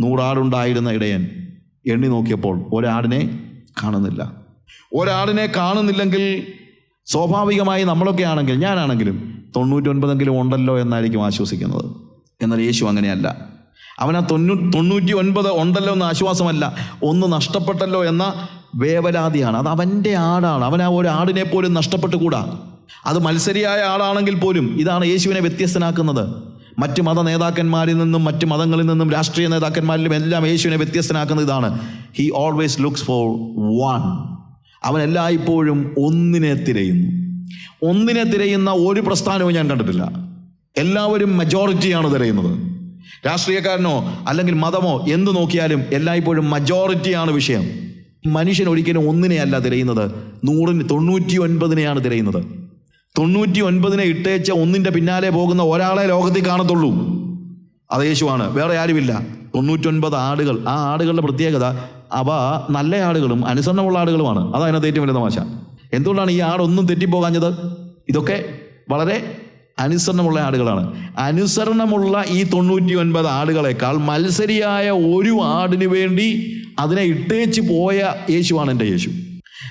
നൂറാടുണ്ടായിരുന്ന ഇടയൻ എണ്ണി നോക്കിയപ്പോൾ ഒരാടിനെ കാണുന്നില്ല. ഒരാടിനെ കാണുന്നില്ലെങ്കിൽ സ്വാഭാവികമായി നമ്മളൊക്കെ ആണെങ്കിൽ ഞാനാണെങ്കിലും തൊണ്ണൂറ്റൊൻപതെങ്കിലും ഉണ്ടല്ലോ എന്നായിരിക്കും ആശ്വസിക്കുന്നത്. എന്നാൽ യേശു അങ്ങനെയല്ല. അവൻ ആ തൊണ്ണൂ തൊണ്ണൂറ്റി ഒൻപത് ഉണ്ടല്ലോ എന്ന ആശ്വാസമല്ല ഒന്ന് നഷ്ടപ്പെട്ടല്ലോ എന്ന വേവലാതിയാണ്. അത് അവന്റെ ആടാണ്. അവൻ ആ ഒരു ആടിനെ പോലും നഷ്ടപ്പെട്ടുകൂടാ. അത് മത്സരിയായ ആളാണെങ്കിൽ പോലും ഇതാണ് യേശുവിനെ വ്യത്യസ്തനാക്കുന്നത്. മറ്റ് മത നേതാക്കന്മാരിൽ നിന്നും മറ്റ് മതങ്ങളിൽ നിന്നും രാഷ്ട്രീയ നേതാക്കന്മാരിലും എല്ലാം യേശുവിനെ വ്യത്യസ്തനാക്കുന്ന ഇതാണ്. He always looks for one അവൻ എല്ലായ്പ്പോഴും ഒന്നിനെ തിരയുന്നു. ഒന്നിനെ തിരയുന്ന ഒരു പ്രസ്ഥാനവും ഞാൻ കണ്ടിട്ടില്ല. എല്ലാവരും മെജോറിറ്റിയാണ് തിരയുന്നത്. രാഷ്ട്രീയക്കാരനോ അല്ലെങ്കിൽ മതമോ എന്ത് നോക്കിയാലും എല്ലായ്പ്പോഴും മജോറിറ്റിയാണ് വിഷയം. മനുഷ്യൻ ഒരിക്കലും ഒന്നിനെയല്ല തിരയുന്നത്. നൂറിന് തൊണ്ണൂറ്റി ഒൻപതിനെയാണ് തിരയുന്നത്. തൊണ്ണൂറ്റി ഒൻപതിനെ ഇട്ടേച്ച ഒന്നിന്റെ പിന്നാലെ പോകുന്ന ഒരാളെ ലോകത്തിൽ കാണത്തുള്ളൂ. അത് യേശുവാണ്. വേറെ ആരുമില്ല. തൊണ്ണൂറ്റൊൻപത് ആടുകൾ. ആ ആടുകളുടെ പ്രത്യേകത അവ നല്ല ആടുകളും അനുസരണമുള്ള ആടുകളുമാണ്. അതാണ് അതിനകത്ത് ഏറ്റവും വലിയ തമാശ. എന്തുകൊണ്ടാണ് ഈ ആടൊന്നും തെറ്റിപ്പോകാഞ്ഞത്? ഇതൊക്കെ വളരെ അനുസരണമുള്ള ആടുകളാണ്. അനുസരണമുള്ള ഈ തൊണ്ണൂറ്റി ഒൻപത് ആടുകളെക്കാൾ മത്സരിയായ ഒരു ആടിനു വേണ്ടി അതിനെ ഇട്ടേച്ച് പോയ യേശുവാണ് എന്റെ യേശു.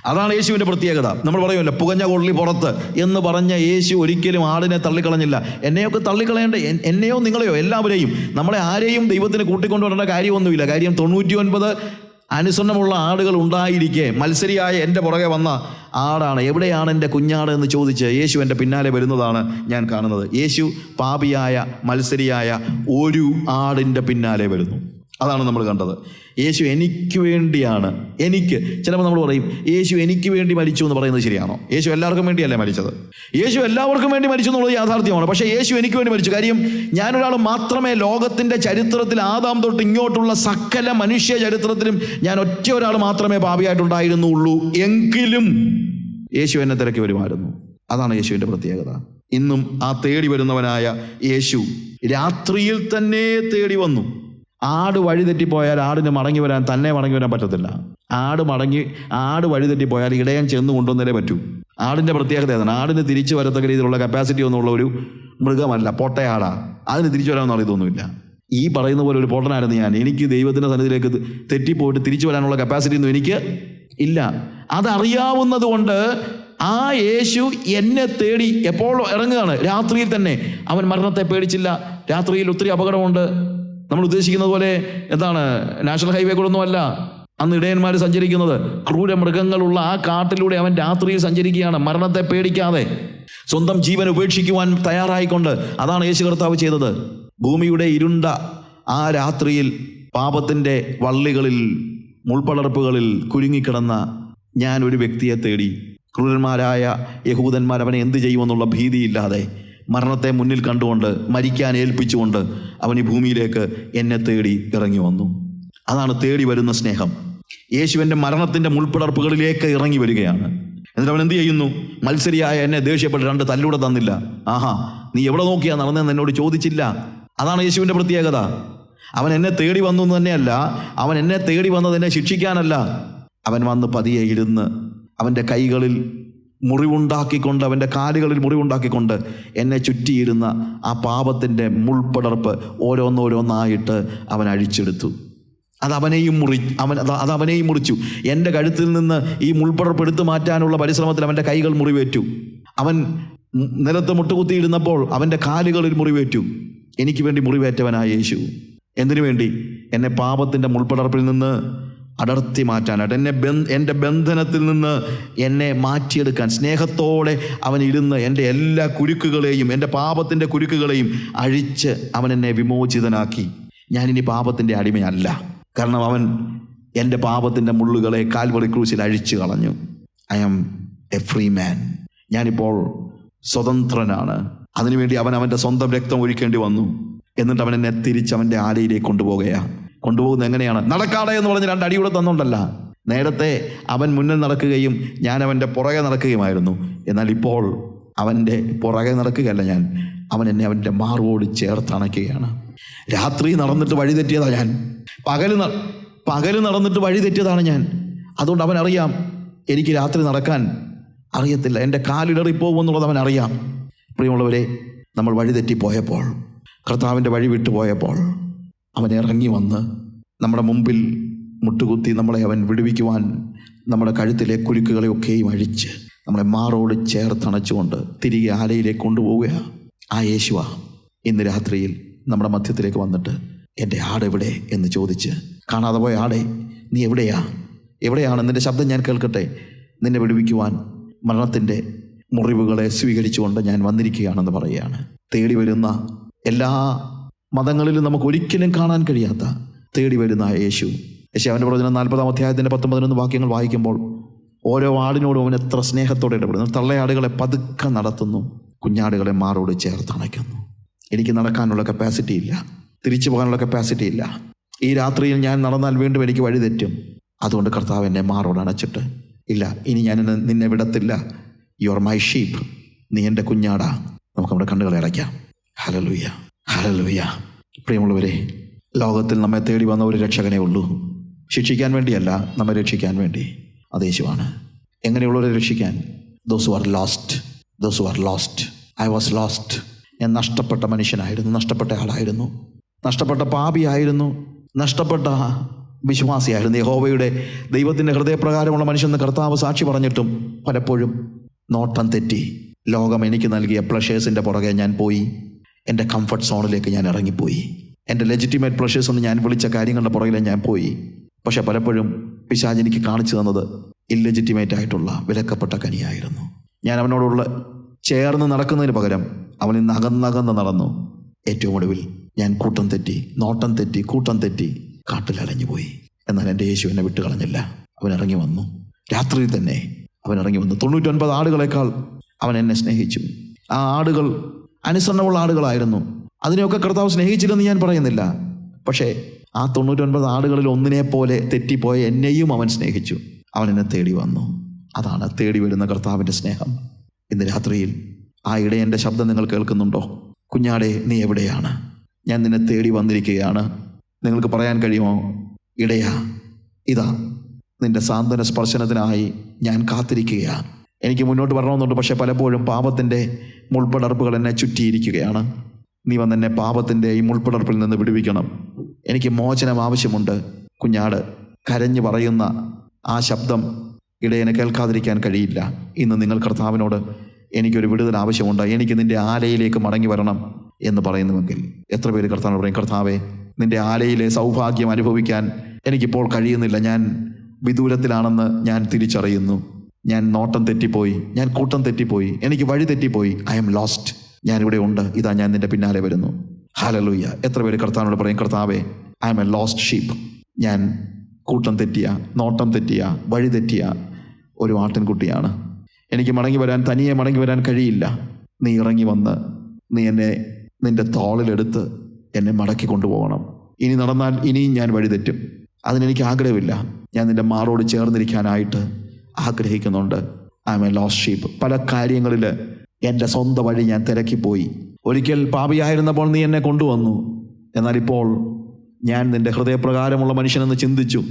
അതാണ് യേശുവിന്റെ പ്രത്യേകത. നമ്മൾ പറയുമല്ലോ പുകഞ്ഞ കൊള്ളി പുറത്ത് എന്ന് പറഞ്ഞ യേശു ഒരിക്കലും ആടിനെ തള്ളിക്കളഞ്ഞില്ല. എന്നെയൊക്കെ തള്ളിക്കളയേണ്ട എന്നെയോ നിങ്ങളെയോ എല്ലാവരെയും നമ്മളെ ആരെയും ദൈവത്തിന് കൂട്ടിക്കൊണ്ടുവരേണ്ട കാര്യമൊന്നുമില്ല. കാര്യം തൊണ്ണൂറ്റി ഒൻപത് അനുസരണമുള്ള ആടുകൾ ഉണ്ടായിരിക്കെ. മത്സരിയായ എന്റെ പുറകെ വന്ന ആടാണ്. എവിടെയാണ് എന്റെ കുഞ്ഞാട് എന്ന് ചോദിച്ച് യേശു എന്റെ പിന്നാലെ വരുന്നതാണ് ഞാൻ കാണുന്നത്. യേശു പാപിയായ മത്സരിയായ ഒരു ആടിന്റെ പിന്നാലെ വരുന്നു. അതാണ് നമ്മൾ കണ്ടത്. യേശു എനിക്ക് വേണ്ടിയാണ്. എനിക്ക് ചിലപ്പോൾ നമ്മൾ പറയും യേശു എനിക്ക് വേണ്ടി മരിച്ചു എന്ന് പറയുന്നത് ശരിയാണോ? യേശു എല്ലാവർക്കും വേണ്ടിയല്ലേ മരിച്ചത്? യേശു എല്ലാവർക്കും വേണ്ടി മരിച്ചു എന്നുള്ളത് യാഥാർത്ഥ്യമാണ്. പക്ഷേ യേശു എനിക്ക് വേണ്ടി മരിച്ചു. കാര്യം ഞാനൊരാൾ മാത്രമേ ലോകത്തിന്റെ ചരിത്രത്തിൽ ആദാം തൊട്ട് ഇങ്ങോട്ടുള്ള സകല മനുഷ്യ ചരിത്രത്തിലും ഞാൻ ഒറ്റ ഒരാൾ മാത്രമേ പാപിയായിട്ടുണ്ടായിരുന്നുള്ളൂ. എങ്കിലും യേശു എന്നെ തിരക്കി വരുമായിരുന്നു. അതാണ് യേശുവിന്റെ പ്രത്യേകത. ഇന്നും ആ തേടി വരുന്നവനായ യേശു രാത്രിയിൽ തന്നെ തേടി വന്നു. ആട് വഴി തെറ്റിപ്പോയാൽ ആടിന് മടങ്ങി വരാൻ തന്നെ മടങ്ങി വരാൻ പറ്റത്തില്ല. ആട് മടങ്ങി ആട് വഴി തെറ്റിപ്പോയാൽ ഇടയൻ ചെന്ന് കൊണ്ടുവന്നേ പറ്റൂ. ആടിന്റെ പ്രത്യേകത ഏതാണ്? ആടിന് തിരിച്ചു വരത്തക്ക രീതിയിലുള്ള കപ്പാസിറ്റി ഒന്നുമുള്ള ഒരു മൃഗമല്ല പൊട്ടയാടാ. അതിന് തിരിച്ചു വരാമെന്ന് അറിയത്തൊന്നുമില്ല. ഈ പറയുന്ന പോലെ ഒരു പൊട്ടനായിരുന്നു ഞാൻ. എനിക്ക് ദൈവത്തിന്റെ സന്നിധിയിലേക്ക് തെറ്റിപ്പോയിട്ട് തിരിച്ചു വരാനുള്ള കപ്പാസിറ്റി ഒന്നും എനിക്ക് ഇല്ല. അതറിയാവുന്നത് കൊണ്ട് ആ യേശു എന്നെ തേടി എപ്പോൾ ഇറങ്ങുകയാണ്? രാത്രിയിൽ തന്നെ. അവൻ മരണത്തെ പേടിച്ചില്ല. രാത്രിയിൽ ഒത്തിരി അപകടമുണ്ട്. നമ്മൾ ഉദ്ദേശിക്കുന്നത് പോലെ എന്താണ്? നാഷണൽ ഹൈവേ കൂടെ ഒന്നുമല്ല അന്ന് ഇടയന്മാർ സഞ്ചരിക്കുന്നത്. ക്രൂര മൃഗങ്ങളുള്ള ആ കാട്ടിലൂടെ അവൻ രാത്രിയിൽ സഞ്ചരിക്കുകയാണ്. മരണത്തെ പേടിക്കാതെ. സ്വന്തം ജീവൻ ഉപേക്ഷിക്കുവാൻ തയ്യാറായിക്കൊണ്ട് അതാണ് യേശു കർത്താവ് ചെയ്തത്. ഭൂമിയുടെ ഇരുണ്ട ആ രാത്രിയിൽ പാപത്തിന്റെ വള്ളികളിൽ മുൾപ്പടർപ്പുകളിൽ കുരുങ്ങിക്കിടന്ന ഞാൻ ഒരു വ്യക്തിയെ തേടി. ക്രൂരന്മാരായ യഹൂദന്മാർ അവനെ എന്ത് ചെയ്യുമെന്നുള്ള ഭീതിയില്ലാതെ മരണത്തെ മുന്നിൽ കണ്ടുകൊണ്ട് മരിക്കാൻ ഏൽപ്പിച്ചുകൊണ്ട് അവൻ ഈ ഭൂമിയിലേക്ക് എന്നെ തേടി ഇറങ്ങി വന്നു. അതാണ് തേടി വരുന്ന സ്നേഹം. യേശുവിന്റെ മരണത്തിന്റെ മുൾപ്പടർപ്പുകളിലേക്ക് ഇറങ്ങി വരികയാണ്. എന്നിട്ട് അവൻ എന്ത് ചെയ്യുന്നു? മത്സരിയായ എന്നെ ദേഷ്യപ്പെട്ട് രണ്ട് തല്ലൂടെ തന്നില്ല. ആഹാ നീ എവിടെ നോക്കിയാ നടന്നതെന്ന് എന്നോട് ചോദിച്ചില്ല. അതാണ് യേശുവിന്റെ പ്രത്യേകത. അവൻ എന്നെ തേടി വന്നു എന്ന് തന്നെയല്ല അവൻ എന്നെ തേടി വന്നത് എന്നെ ശിക്ഷിക്കാനല്ല. അവൻ വന്ന് പതിയെ ഇരുന്ന് അവന്റെ കൈകളിൽ മുറിവുണ്ടാക്കിക്കൊണ്ട് അവന്റെ കാലുകളിൽ മുറിവുണ്ടാക്കിക്കൊണ്ട് എന്നെ ചുറ്റിയിരുന്ന ആ പാപത്തിന്റെ മുൾപ്പടർപ്പ് ഓരോന്നോരോന്നായിട്ട് അവൻ അഴിച്ചെടുത്തു. അതവനെയും മുറി അവൻ അത് അവനെയും മുറിച്ചു. എന്റെ കഴുത്തിൽ നിന്ന് ഈ മുൾപ്പടർപ്പ് എടുത്തു മാറ്റാനുള്ള പരിശ്രമത്തിൽ അവന്റെ കൈകൾ മുറിവേറ്റു. അവൻ നിലത്ത് മുട്ടുകുത്തിയിരുന്നപ്പോൾ അവന്റെ കാലുകളിൽ മുറിവേറ്റു. എനിക്ക് വേണ്ടി മുറിവേറ്റവനായ യേശു. എന്തിനു വേണ്ടി? എന്നെ പാപത്തിന്റെ മുൾപ്പടർപ്പിൽ നിന്ന് അടർത്തി മാറ്റാനായിട്ട് എന്നെ ബന്ധ എന്റെ ബന്ധനത്തിൽ നിന്ന് എന്നെ മാറ്റിയെടുക്കാൻ സ്നേഹത്തോടെ അവൻ ഇരുന്ന് എന്റെ എല്ലാ കുരുക്കുകളെയും എന്റെ പാപത്തിന്റെ കുരുക്കുകളെയും അഴിച്ച് അവൻ എന്നെ വിമോചിതനാക്കി. ഞാനിനി പാപത്തിന്റെ അടിമയല്ല. കാരണം അവൻ എന്റെ പാപത്തിന്റെ മുള്ളുകളെ കാൽവറി ക്രൂശിൽ അഴിച്ചു കളഞ്ഞു. I am a free man. ഞാനിപ്പോൾ സ്വതന്ത്രനാണ്. അതിനുവേണ്ടി അവൻ അവന്റെ സ്വന്തം രക്തം ഒഴിക്കേണ്ടി വന്നു. എന്നിട്ട് അവൻ എന്നെ തിരിച്ച് അവന്റെ ആലയിലേക്ക് കൊണ്ടുപോവുകയാണ് കൊണ്ടുപോകുന്നത് എങ്ങനെയാണ്? നടക്കാടെ എന്ന് പറഞ്ഞ് രണ്ട് അടിയൂടെ തന്നുകൊണ്ടല്ല. നേരത്തെ അവൻ മുന്നിൽ നടക്കുകയും ഞാൻ അവന്റെ പുറകെ നടക്കുകയുമായിരുന്നു. എന്നാൽ ഇപ്പോൾ അവന്റെ പുറകെ നടക്കുകയല്ല ഞാൻ. അവൻ എന്നെ അവന്റെ മാറോട് ചേർത്തണയ്ക്കുകയാണ് രാത്രി നടന്നിട്ട് വഴി തെറ്റിയതാണ് ഞാൻ. പകൽ പകൽ നടന്നിട്ട് വഴി തെറ്റിയതാണ് ഞാൻ. അതുകൊണ്ട് അവൻ അറിയാം എനിക്ക് രാത്രി നടക്കാൻ അറിയത്തില്ല. എന്റെ കാലിടറിപ്പോകുമെന്നുള്ളത് അവൻ അറിയാം പ്രിയമുള്ളവരെ നമ്മൾ വഴി തെറ്റിപ്പോയപ്പോൾ കർത്താവിന്റെ വഴി വിട്ടുപോയപ്പോൾ അവൻ ഇറങ്ങി വന്ന് നമ്മുടെ മുമ്പിൽ മുട്ടുകുത്തി നമ്മളെ അവൻ വിടുവിക്കുവാൻ നമ്മുടെ കഴുത്തിലെ കുരുക്കുകളെയൊക്കെയും അഴിച്ച് നമ്മളെ മാറോട് ചേർത്തണച്ചുകൊണ്ട് തിരികെ ആലയിലേക്ക് കൊണ്ടുപോവുക. ആ യേശുവ ഇന്ന് രാത്രിയിൽ നമ്മുടെ മധ്യത്തിലേക്ക് വന്നിട്ട് എന്റെ ആട് എവിടെ? എന്ന് ചോദിച്ച് കാണാതെ പോയ ആടെ നീ എവിടെയാ? എവിടെയാണ്? നിന്റെ ശബ്ദം ഞാൻ കേൾക്കട്ടെ. നിന്നെ വിടുവിക്കുവാൻ മരണത്തിന്റെ മുറിവുകളെ സ്വീകരിച്ചുകൊണ്ട് ഞാൻ വന്നിരിക്കുകയാണെന്ന് പറയുകയാണ്. തേടി വരുന്ന എല്ലാ മതങ്ങളിലും നമുക്ക് ഒരിക്കലും കാണാൻ കഴിയാത്ത തേടി വരുന്ന യേശു. യേശു അവന്റെ പ്രവചനം നാൽപ്പതാം അധ്യായത്തിന്റെ പത്തൊമ്പതിനൊന്ന് വാക്യങ്ങൾ വായിക്കുമ്പോൾ ഓരോ ആടിനോടും അവൻ എത്ര സ്നേഹത്തോടെ ഇടപെടുന്നു. തള്ളയാടുകളെ പതുക്കെ നടത്തുന്നു കുഞ്ഞാടുകളെ മാറോട് ചേർത്തണയ്ക്കുന്നു എനിക്ക് നടക്കാനുള്ള കപ്പാസിറ്റി ഇല്ല തിരിച്ചു പോകാനുള്ള കപ്പാസിറ്റി ഇല്ല. ഈ രാത്രിയിൽ ഞാൻ നടന്നാൽ വീണ്ടും എനിക്ക് വഴി തെറ്റും. അതുകൊണ്ട് കർത്താവ് എന്നെ മാറോട് അണച്ചിട്ട് ഇല്ല ഇനി ഞാൻ നിന്നെ- വിടത്തില്ല. യു ആർ മൈ ഷീപ്പ് നീ എന്റെ കുഞ്ഞാടാ. നമുക്ക് നമ്മുടെ കണ്ണുകളെ അടയ്ക്കാം. ഹലലൂയ ഹലലൂയ പ്രിയമുള്ളവരെ ലോകത്തിൽ നമ്മെ തേടി വന്ന ഒരു രക്ഷകനെ ഉള്ളൂ. ശിക്ഷിക്കാൻ വേണ്ടിയല്ല നമ്മെ രക്ഷിക്കാൻ വേണ്ടി. അത് യേശുവാണ്. എങ്ങനെയുള്ളവരെ രക്ഷിക്കാൻ? Those are lost those are lost I was lost ഞാൻ നഷ്ടപ്പെട്ട മനുഷ്യനായിരുന്നു നഷ്ടപ്പെട്ട ആളായിരുന്നു. നഷ്ടപ്പെട്ട പാപിയായിരുന്നു നഷ്ടപ്പെട്ട വിശ്വാസിയായിരുന്നു യഹോവയുടെ ദൈവത്തിന്റെ ഹൃദയപ്രകാരമുള്ള മനുഷ്യൻ കർത്താവ് സാക്ഷി പറഞ്ഞിട്ടും പലപ്പോഴും നോട്ടം തെറ്റി. ലോകം എനിക്ക് നൽകിയ പ്ലഷേഴ്സിന്റെ പുറകെ ഞാൻ പോയി. എന്റെ കംഫർട്ട് സോണിലേക്ക് ഞാൻ ഇറങ്ങിപ്പോയി. എന്റെ ലെജിറ്റിമേറ്റ് പ്ലഷേഴ്സ് എന്ന് ഞാൻ വിളിച്ച കാര്യങ്ങളുടെ പുറകിലെ ഞാൻ പോയി. പക്ഷെ പലപ്പോഴും പിശാജ് എനിക്ക് കാണിച്ചു തന്നത് ഇല്ലെജിറ്റിമേറ്റ് ആയിട്ടുള്ള വിലക്കപ്പെട്ട കനിയായിരുന്നു. ഞാൻ അവനോടുള്ള ചേർന്ന് നടക്കുന്നതിന് പകരം അവൻ ഇന്ന് അകന്നകന്ന് നടന്നു. ഏറ്റവും ഒടുവിൽ ഞാൻ കൂട്ടം തെറ്റി നോട്ടം തെറ്റി കൂട്ടം തെറ്റി കാട്ടിൽ അലഞ്ഞുപോയി. എന്നാൽ എന്റെ യേശു എന്നെ വിട്ടു കളഞ്ഞില്ല. അവൻ ഇറങ്ങി വന്നു. രാത്രിയിൽ തന്നെ അവൻ ഇറങ്ങി വന്നു. തൊണ്ണൂറ്റൊൻപത് ആടുകളെക്കാൾ അവൻ എന്നെ സ്നേഹിച്ചു. ആ ആടുകൾ അനുസരണമുള്ള ആളുകളായിരുന്നു അതിനെയൊക്കെ കർത്താവ് സ്നേഹിച്ചില്ലെന്ന് ഞാൻ പറയുന്നില്ല. പക്ഷേ ആ തൊണ്ണൂറ്റൊൻപത് ആളുകളിൽ ഒന്നിനെ പോലെ തെറ്റിപ്പോയ എന്നെയും അവൻ സ്നേഹിച്ചു. അവൻ എന്നെ തേടി വന്നു. അതാണ് തേടി വരുന്ന കർത്താവിന്റെ സ്നേഹം. ഇന്ന് രാത്രിയിൽ ആ ഇടയന്റെ ശബ്ദം നിങ്ങൾ കേൾക്കുന്നുണ്ടോ? കുഞ്ഞാടെ നീ എവിടെയാണ്? ഞാൻ നിന്നെ തേടി വന്നിരിക്കുകയാണ്. നിങ്ങൾക്ക് പറയാൻ കഴിയുമോ? ഇടയാ ഇതാ. നിന്റെ സാന്ത്വന സ്പർശനത്തിനായി ഞാൻ കാത്തിരിക്കുകയാണ്. എനിക്ക് മുന്നോട്ട് വരണമെന്നുണ്ട്. പക്ഷേ പലപ്പോഴും പാപത്തിന്റെ മുൾപ്പടർപ്പുകൾ എന്നെ ചുറ്റിയിരിക്കുകയാണ്. നീ വന്ന് എന്നെ പാപത്തിന്റെ ഈ മുൾപ്പടർപ്പിൽ നിന്ന് വിടുവിക്കണം. എനിക്ക് മോചനം ആവശ്യമുണ്ട്. കുഞ്ഞാട് കരഞ്ഞു പറയുന്ന ആ ശബ്ദം ഇടയനെ കേൾക്കാതിരിക്കാൻ കഴിയില്ല. ഇന്ന് നിങ്ങൾ കർത്താവിനോട് എനിക്കൊരു വിടുതൽ ആവശ്യമുണ്ട്. എനിക്ക് നിന്റെ ആലയിലേക്ക് മടങ്ങി വരണം എന്ന് പറയുന്നുവെങ്കിൽ. എത്ര പേര് കർത്താവിനോട് പറയും കർത്താവെ നിന്റെ ആലയിലെ സൗഭാഗ്യം അനുഭവിക്കാൻ എനിക്കിപ്പോൾ കഴിയുന്നില്ല. ഞാൻ വിദൂരത്തിലാണെന്ന് ഞാൻ തിരിച്ചറിയുന്നു. ഞാൻ നോട്ടം തെറ്റിപ്പോയി ഞാൻ കൂട്ടം തെറ്റിപ്പോയി എനിക്ക് വഴി തെറ്റിപ്പോയി. ഐ എം ലോസ്റ്റ് ഞാൻ ഇവിടെ ഉണ്ട്. ഇതാ ഞാൻ നിന്റെ പിന്നാലെ വരുന്നു. ഹാലലൂയ്യ എത്ര പേര് കർത്താവിനോട് പറയും കർത്താവേ I am a lost sheep ഞാൻ കൂട്ടം തെറ്റിയ നോട്ടം തെറ്റിയ വഴി തെറ്റിയ ഒരു ആട്ടിൻകുട്ടിയാണ്. എനിക്ക് മടങ്ങി വരാൻ തനിയെ മടങ്ങി വരാൻ കഴിയില്ല. നീ ഇറങ്ങി വന്ന് നീ എന്നെ നിന്റെ തോളിലെടുത്ത് എന്നെ മടക്കി കൊണ്ടുപോകണം. ഇനി നടന്നാൽ ഇനിയും ഞാൻ വഴിതെറ്റും അതിനെനിക്ക് ആഗ്രഹമില്ല. ഞാൻ നിന്റെ മാറോട് ചേർന്നിരിക്കാനായിട്ട് ആഗ്രഹിക്കുന്നുണ്ട്. I am a lost sheep പല കാര്യങ്ങളിൽ എന്റെ സ്വന്തം വഴി ഞാൻ തിരക്കിപ്പോയി. ഒരിക്കൽ പാപിയായിരുന്നപ്പോൾ നീ എന്നെ കൊണ്ടുവന്നു. എന്നാൽ ഇപ്പോൾ ഞാൻ നിന്റെ ഹൃദയപ്രകാരമുള്ള മനുഷ്യനെന്ന് ചിന്തിച്ചു.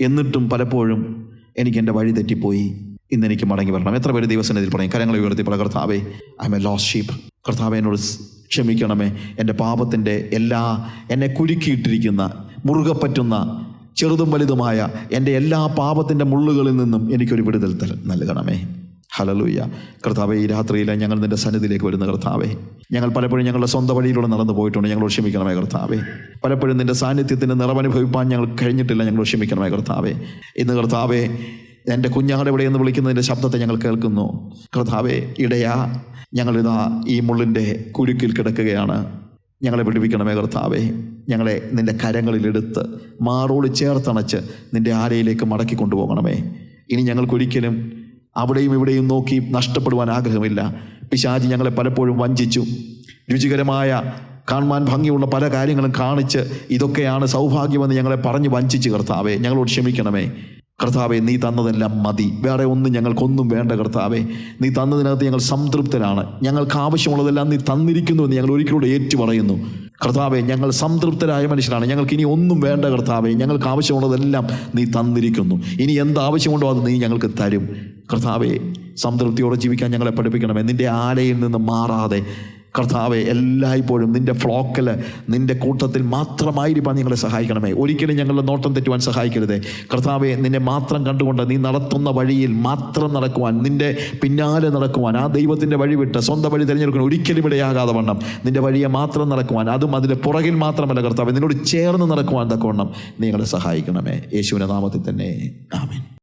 എന്നിട്ടും പലപ്പോഴും എനിക്ക് എന്റെ വഴി തെറ്റിപ്പോയി. ഇന്ന് എനിക്ക് മടങ്ങി വരണം. എത്ര പേര് ദിവസത്തിൽ പറയും? കരങ്ങളെ ഉയർത്തി പറ കർത്താവേ I am a lost sheep കർത്താവെ എന്നോട് ക്ഷമിക്കണമേ. എന്റെ പാപത്തിന്റെ എല്ലാ എന്നെ കുരുക്കിയിട്ടിരിക്കുന്ന മുറുകെ പറ്റുന്ന ചെറുതും വലുതുമായ എന്റെ എല്ലാ പാപത്തിന്റെ മുള്ളുകളിൽ നിന്നും എനിക്കൊരു വിടുതൽ തൽ- നൽകണമേ. ഹലലൂയ്യ കർത്താവെ ഈ രാത്രിയിൽ ഞങ്ങൾ നിന്റെ സന്നിധിയിലേക്ക് വരുന്ന കർത്താവെ. ഞങ്ങൾ പലപ്പോഴും ഞങ്ങളുടെ സ്വന്തം വഴിയിലൂടെ നടന്നു പോയിട്ടുണ്ട്. ഞങ്ങളോട് ക്ഷമിക്കണമേ കർത്താവെ. പലപ്പോഴും നിന്റെ സാന്നിധ്യത്തിന്റെ നിറവനുഭവിപ്പാൻ ഞങ്ങൾ കഴിഞ്ഞിട്ടില്ല. ഞങ്ങളോട് ക്ഷമിക്കണമേ കർത്താവെ. ഇന്ന് കർത്താവെ എന്റെ കുഞ്ഞാടെ ഇവിടെ എന്ന് വിളിക്കുന്നതിന്റെ ശബ്ദത്തെ ഞങ്ങൾ കേൾക്കുന്നു. കർത്താവെ ഇടയാ ഞങ്ങളിതാ ഈ മുള്ളിന്റെ കുരുക്കിൽ കിടക്കുകയാണ്. ഞങ്ങളെ വിടുവിക്കണമേ കർത്താവേ. ഞങ്ങളെ നിന്റെ കരങ്ങളിലെടുത്ത് മാറോട് ചേർത്തണച്ച് നിന്റെ ആലയിലേക്ക് മടക്കി കൊണ്ടുപോകണമേ. ഇനി ഞങ്ങൾക്കൊരിക്കലും അവിടെയും ഇവിടെയും നോക്കി നഷ്ടപ്പെടുവാൻ ആഗ്രഹമില്ല. പിശാജി ഞങ്ങളെ പലപ്പോഴും വഞ്ചിച്ചു. രുചികരമായ കാണുവാൻ ഭംഗിയുള്ള പല കാര്യങ്ങളും കാണിച്ച് ഇതൊക്കെയാണ് സൗഭാഗ്യമെന്ന് ഞങ്ങളെ പറഞ്ഞ് വഞ്ചിച്ച് കർത്താവേ. ഞങ്ങളോട് ക്ഷമിക്കണമേ. കർത്താവെ നീ തന്നതെല്ലാം മതി. വേറെ ഒന്നും ഞങ്ങൾക്കൊന്നും വേണ്ട കർത്താവെ. നീ തന്നതിനകത്ത് ഞങ്ങൾ സംതൃപ്തരാണ്. ഞങ്ങൾക്ക് ആവശ്യമുള്ളതെല്ലാം നീ തന്നിരിക്കുന്നു എന്ന് ഞങ്ങൾ ഒരിക്കലൂടെ ഏറ്റു പറയുന്നു കർത്താവെ ഞങ്ങൾ സംതൃപ്തരായ മനുഷ്യരാണ്. ഞങ്ങൾക്ക് ഇനി ഒന്നും വേണ്ട കർത്താവെ. ഞങ്ങൾക്ക് ആവശ്യമുള്ളതെല്ലാം നീ തന്നിരിക്കുന്നു. ഇനി എന്ത് ആവശ്യമുണ്ടോ അത് നീ ഞങ്ങൾക്ക് തരും. കർത്താവെ സംതൃപ്തിയോടെ ജീവിക്കാൻ ഞങ്ങളെ പഠിപ്പിക്കണമേ. നിന്റെ ആലയിൽ നിന്ന് മാറാതെ കർത്താവെ എല്ലായ്പ്പോഴും നിന്റെ ഫ്ലോക്കിൽ നിന്റെ കൂട്ടത്തിൽ മാത്രമായിരിക്കാൻ നിങ്ങളെ സഹായിക്കണമേ. ഒരിക്കലും ഞങ്ങളുടെ നോട്ടം തെറ്റുവാൻ സഹായിക്കരുതേ. കർത്താവെ നിന്നെ മാത്രം കണ്ടുകൊണ്ട് നീ നടത്തുന്ന വഴിയിൽ മാത്രം നടക്കുവാൻ നിന്റെ പിന്നാലെ നടക്കുവാൻ ആ ദൈവത്തിന്റെ വഴി വിട്ട് സ്വന്തം വഴി തിരഞ്ഞെടുക്കണം ഒരിക്കലും ഇടയാകാതെ വണ്ണം. നിന്റെ വഴിയെ മാത്രം നടക്കുവാൻ അതും അതിന്റെ പുറകിൽ മാത്രമല്ല കർത്താവെ നിന്നോട് ചേർന്ന് നടക്കുവാൻ തക്കവണ്ണം നീ ഞങ്ങളെ സഹായിക്കണമേ. യേശുവിന്റെ നാമത്തിൽ തന്നെ. ആമേൻ.